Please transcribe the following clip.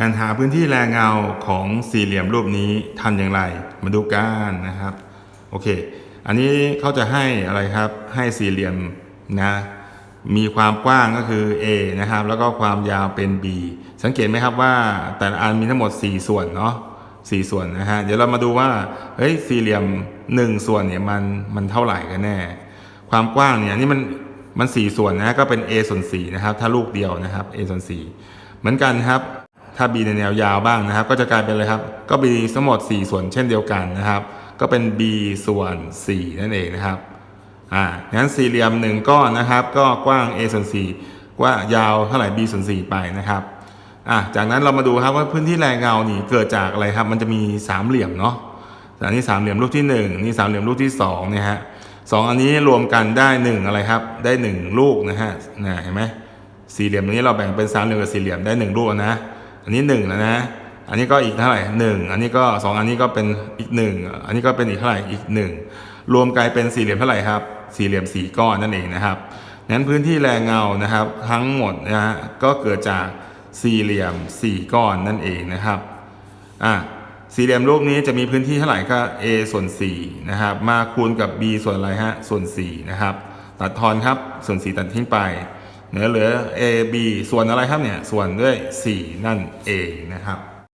การหาพื้นที่แรงเงาของสี่เหลี่ยมรูปนี้ทำอย่างไร มาดูกันนะครับ โอเค อันนี้เขาจะให้อะไรครับ ให้สี่เหลี่ยมนะ มีความกว้างก็คือ A นะครับ แล้วก็ความยาวเป็น B สังเกตไหมครับว่าแต่ละอันมีทั้งหมด 4 ส่วนเนาะ4ส่วนนะฮะ เดี๋ยวเรามาดูว่า เฮ้ย สี่เหลี่ยม 1 ส่วนเนี่ยมันมันเท่าไหร่กันแน่ ความกว้างเนี่ยนี่มันมัน 4 ส่วนนะ ก็เป็น A ส่วน4นะครับ ถ้าลูกเดียวนะครับ A ส่วน4เหมือนกันครับ ถ้า B ในแนวยาวบ้างนะครับ ก็จะกลายเป็นอะไรครับ ก็ B ทั้งหมด 4 ส่วนเช่นเดียวกันนะครับ ก็เป็น B ส่วน 4 นั่นเองนะครับอ่างั้นสี่เหลี่ยมหนึ่งก้อนนะครับ ก็กว้าง a ส่วน4กว่ายาวเท่าไหร่ b ส่วน4ไปนะครับอะจากนั้นเรามาดูครับว่าพื้นที่แรงเงานี่เกิดจากอะไรครับ มันจะมีสามเหลี่ยมเนาะอันนี้สามเหลี่ยมรูปที่หนึ่งนี่สามเหลี่ยมรูปที่สองเนี่ยฮะสองอันนี้รวมกันได้หนึ่งอะไรครับ ได้หนึ่งลูกนะฮะนะเห็นไหมสี่เหลี่ยมตรงนี้เราแบ่งเป็นสามเหลี่ยมกับสี่เหลี่ยมได้หนึ่งลูกนะ อันนี้หนึ่งแล้วนะ อันนี้ก็อีกเท่าไหร่หนึ่งอันนี้ก็สองอันนี้ก็เป็นอีกหนึ่งอันนี้ก็เป็นอีกเท่าไหร่อีกหนึ่งรวมกลายเป็นสี่เหลี่ยมเท่าไหร่ครับ สี่เหลี่ยมสี่ก้อนนั่นเองนะครับนั้นพื้นที่แรงเงานะครับ ทั้งหมดนะฮะก็เกิดจากสี่เหลี่ยมสี่ก้อนนั่นเองนะครับอะสี่เหลี่ยมรูปนี้จะมีพื้นที่เท่าไหร่ก็ a ส่วน4นะครับ มาคูณกับ b ส่วนอะไรฮะ ส่วน4นะครับ ตัดทอนครับ ส่วน 4 ตัดทิ้งไป เหลือเหลือ a b ส่วนอะไรครับเนี่ย ส่วนด้วย 4 นั่นเองนะครับ